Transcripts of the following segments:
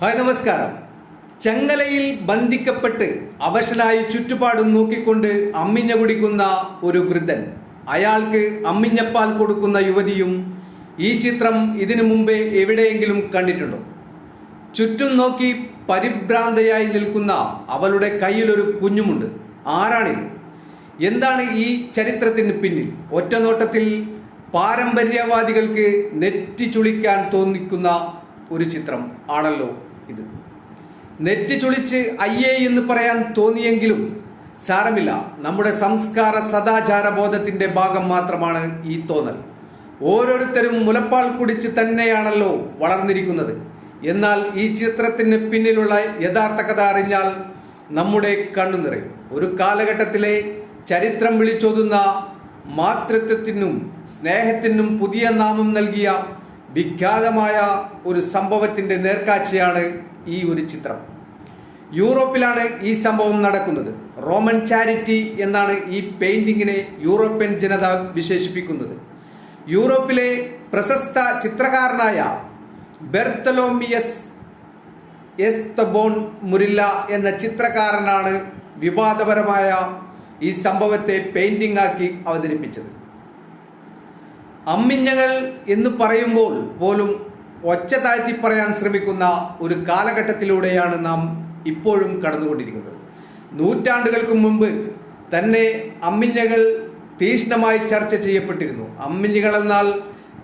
Hi നമസ്കാരം. ചെങ്ങലയിൽ ബന്ധിക്കപ്പെട്ട് അവശനായി ചുറ്റുപാടും നോക്കിക്കൊണ്ട് അമ്മിഞ്ഞ കുടിക്കുന്ന ഒരു വൃദ്ധൻ. അയാൾക്ക് അമ്മിഞ്ഞപ്പാൽ കൊടുക്കുന്ന യുവതിയും ഈ ചിത്രം ഇതിനു മുമ്പേ എവിടെയെങ്കിലും കണ്ടിട്ടുണ്ടോ? ചുറ്റും നോക്കി പരിഭ്രാന്തയായി നിൽക്കുന്ന അവളുടെ കയ്യിലൊരു കുഞ്ഞുമുണ്ട്. ആരാണിത് എന്താണ് ഈ ചരിത്രത്തിന് പിന്നിൽ? ഒറ്റനോട്ടത്തിൽ പാരമ്പര്യവാദികൾക്ക് നെറ്റി ചുളിക്കാൻ തോന്നിക്കുന്ന ഒരു ചിത്രം ആണല്ലോ ഇത്. നെറ്റ് ചുളിച്ച് അയ്യേ എന്ന് പറയാൻ തോന്നിയെങ്കിലും സാരമില്ല. നമ്മുടെ സംസ്കാര സദാചാര ബോധത്തിന്റെ ഭാഗം മാത്രമാണ് ഈ തോന്നൽ. ഓരോരുത്തരും മുലപ്പാൽ കുടിച്ച് തന്നെയാണല്ലോ വളർന്നിരിക്കുന്നത്. എന്നാൽ ഈ ചിത്രത്തിന് പിന്നിലുള്ള യഥാർത്ഥ കഥ അറിഞ്ഞാൽ നമ്മുടെ കണ്ണു നിറയും. ഒരു കാലഘട്ടത്തിലെ ചരിത്രം വിളിച്ചോതുന്ന മാതൃത്വത്തിനും സ്നേഹത്തിനും പുതിയ നാമം നൽകിയ വിഖ്യാതമായ ഒരു സംഭവത്തിന്റെ നേർക്കാഴ്ചയാണ് ഈ ഒരു ചിത്രം. യൂറോപ്പിലാണ് ഈ സംഭവം നടക്കുന്നത്. റോമൻ ചാരിറ്റി എന്നാണ് ഈ പെയിന്റിങ്ങിനെ യൂറോപ്യൻ ജനത വിശേഷിപ്പിക്കുന്നത്. യൂറോപ്പിലെ പ്രശസ്ത ചിത്രകാരനായ ബെർത്തലോമിയസ് എസ്തബോൺ മുരില്ല എന്ന ചിത്രകാരനാണ് വിവാദപരമായ ഈ സംഭവത്തെ പെയിന്റിംഗ് ആക്കി അവതരിപ്പിച്ചത്. അമ്മിഞ്ഞങ്ങൾ എന്ന് പറയുമ്പോൾ പോലും ഒച്ച താഴ്ത്തി പറയാൻ ശ്രമിക്കുന്ന ഒരു കാലഘട്ടത്തിലൂടെയാണ് നാം ഇപ്പോഴും കടന്നുകൊണ്ടിരിക്കുന്നത്. നൂറ്റാണ്ടുകൾക്ക് മുമ്പ് തന്നെ അമ്മിഞ്ഞകൾ തീഷ്ണമായി ചർച്ച ചെയ്യപ്പെട്ടിരുന്നു. അമ്മിഞ്ഞകൾ എന്നാൽ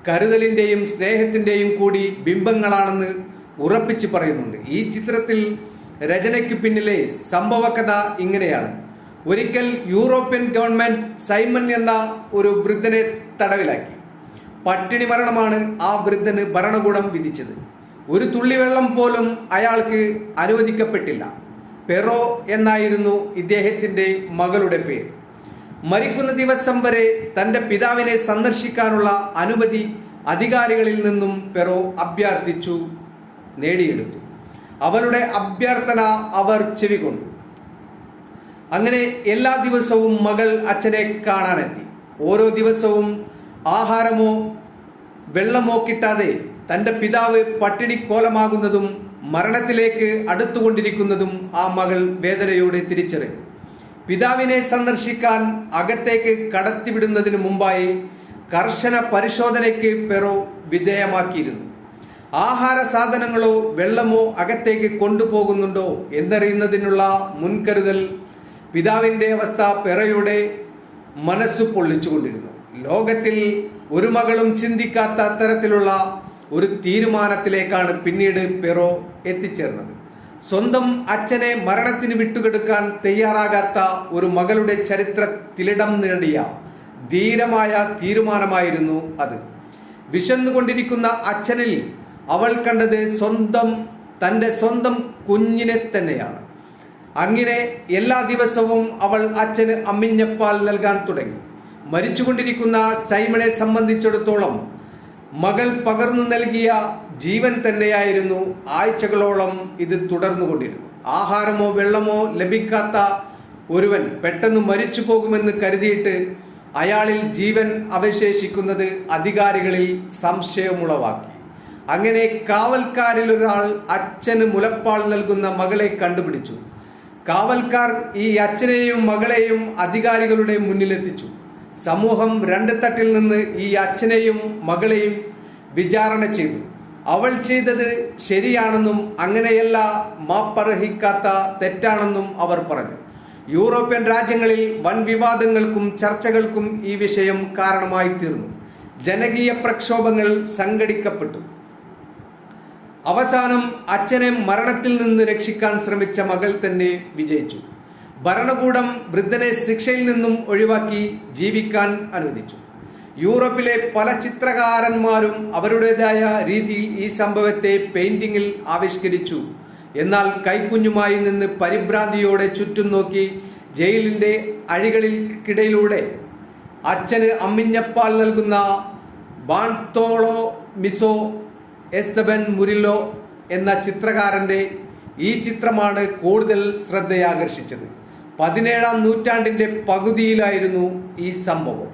കരുതലിന്റെയും സ്നേഹത്തിന്റെയും കൂടി ബിംബങ്ങളാണെന്ന് ഉറപ്പിച്ച് പറയുന്നുണ്ട്. ഈ ചിത്രത്തിൽ രചനയ്ക്ക് പിന്നിലെ സംഭവകഥ ഇങ്ങനെയാണ്. ഒരിക്കൽ യൂറോപ്യൻ ഗവൺമെന്റ് സൈമൺ എന്ന ഒരു വൃദ്ധനെ തടവിലാക്കി. പട്ടിണി മരണമാണ് ആ വൃദ്ധന് ഭരണകൂടം വിധിച്ചത്. ഒരു തുള്ളി വെള്ളം പോലും അയാൾക്ക് അനുവദിക്കപ്പെട്ടില്ല. പെറോ എന്നായിരുന്നു ഇദ്ദേഹത്തിന്റെ മകളുടെ പേര്. മരിക്കുന്ന ദിവസം വരെ തന്റെ പിതാവിനെ സന്ദർശിക്കാനുള്ള അനുമതി അധികാരികളിൽ നിന്നും പെറോ അഭ്യർത്ഥിച്ചു നേടിയെടുത്തു. അവളുടെ അഭ്യർത്ഥന അവർ ചെവികൊണ്ടു. അങ്ങനെ എല്ലാ ദിവസവും മകൾ അച്ഛനെ കാണാനെത്തി. ഓരോ ദിവസവും ആഹാരമോ വെള്ളമോ കിട്ടാതെ തന്റെ പിതാവ് പട്ടിണി കോലമാകുന്നതും മരണത്തിലേക്ക് അടുത്തുകൊണ്ടിരിക്കുന്നതും ആ മകൾ വേദനയോടെ തിരിച്ചറിഞ്ഞു. പിതാവിനെ സന്ദർശിക്കാൻ അകത്തേക്ക് കടത്തിവിടുന്നതിന് മുമ്പായി കർശന പരിശോധനയ്ക്ക് പെറോ വിധേയമാക്കിയിരുന്നു. ആഹാര സാധനങ്ങളോ വെള്ളമോ അകത്തേക്ക് കൊണ്ടുപോകുന്നുണ്ടോ എന്നറിയുന്നതിനുള്ള മുൻകരുതൽ പിതാവിന്റെ അവസ്ഥ പെറയുടെ മനസ്സു പൊള്ളിച്ചുകൊണ്ടിരുന്നു. ലോകത്തിൽ ഒരു മകളും ചിന്തിക്കാത്ത തരത്തിലുള്ള ഒരു തീരുമാനത്തിലേക്കാണ് പിന്നീട് പെറോ എത്തിച്ചേർന്നത്. സ്വന്തം അച്ഛനെ മരണത്തിന് വിട്ടുകൊടുക്കാൻ തയ്യാറാകാത്ത ഒരു മകളുടെ ചരിത്രത്തിലിടം നേടിയ ധീരമായ തീരുമാനമായിരുന്നു അത്. വിശന്നുകൊണ്ടിരിക്കുന്ന അച്ഛനിൽ അവൾ കണ്ടത് സ്വന്തം തന്റെ സ്വന്തം കുഞ്ഞിനെ തന്നെയാണ്. അങ്ങനെ എല്ലാ ദിവസവും അവൾ അച്ഛന് അമ്മിഞ്ഞപ്പാൽ നൽകാൻ തുടങ്ങി. മരിച്ചുകൊണ്ടിരിക്കുന്ന സൈമണെ സംബന്ധിച്ചിടത്തോളം മകൾ പകർന്നു നൽകിയ ജീവൻ തന്നെയായിരുന്നു ആഴ്ചകളോളം ഇത് തുടർന്നുകൊണ്ടിരുന്നു ആഹാരമോ വെള്ളമോ ലഭിക്കാത്ത ഒരുവൻ പെട്ടെന്ന് മരിച്ചു പോകുമെന്ന് കരുതിയിട്ട് അയാളിൽ ജീവൻ അവശേഷിക്കുന്നത് അധികാരികളിൽ സംശയമുളവാക്കി. അങ്ങനെ കാവൽക്കാരിൽ ഒരാൾ അച്ഛന് മുലപ്പാൽ നൽകുന്ന മകളെ കണ്ടുപിടിച്ചു. കാവൽക്കാർ ഈ അച്ഛനെയും മകളെയും അധികാരികളുടെ മുന്നിലെത്തിച്ചു. സമൂഹം രണ്ട് തട്ടിൽ നിന്ന് ഈ അച്ഛനെയും മകളെയും വിചാരണ ചെയ്തു. അവൾ ചെയ്തത് ശരിയാണെന്നും അങ്ങനെയല്ല മാപ്പർഹിക്കാത്ത തെറ്റാണെന്നും അവർ പറഞ്ഞു. യൂറോപ്യൻ രാജ്യങ്ങളിൽ വൻ വിവാദങ്ങൾക്കും ചർച്ചകൾക്കും ഈ വിഷയം കാരണമായി തീർന്നു. ജനകീയ പ്രക്ഷോഭങ്ങൾ സംഘടിക്കപ്പെട്ടു. അവസാനം അച്ഛനെ മരണത്തിൽ നിന്ന് രക്ഷിക്കാൻ ശ്രമിച്ച മകൾ തന്നെ വിജയിച്ചു. ഭരണകൂടം വൃദ്ധനെ ശിക്ഷയിൽ നിന്നും ഒഴിവാക്കി ജീവിക്കാൻ അനുവദിച്ചു. യൂറോപ്പിലെ പല ചിത്രകാരന്മാരും അവരുടേതായ രീതിയിൽ ഈ സംഭവത്തെ പെയിന്റിങ്ങിൽ ആവിഷ്കരിച്ചു. എന്നാൽ കൈക്കുഞ്ഞുമായി നിന്ന് പരിഭ്രാന്തിയോടെ ചുറ്റും നോക്കി ജയിലിന്റെ അഴികളിൽക്കിടയിലൂടെ അച്ഛന് അമ്മിഞ്ഞപ്പാൽ നൽകുന്ന ബാൺതോളോ മിസോ എസ്തബൻ മുരില്ലോ എന്ന ചിത്രകാരന്റെ ഈ ചിത്രമാണ് കൂടുതൽ ശ്രദ്ധയാകർഷിച്ചത്. പതിനേഴാം നൂറ്റാണ്ടിന്റെ പകുതിയിലായിരുന്നു ഈ സംഭവം.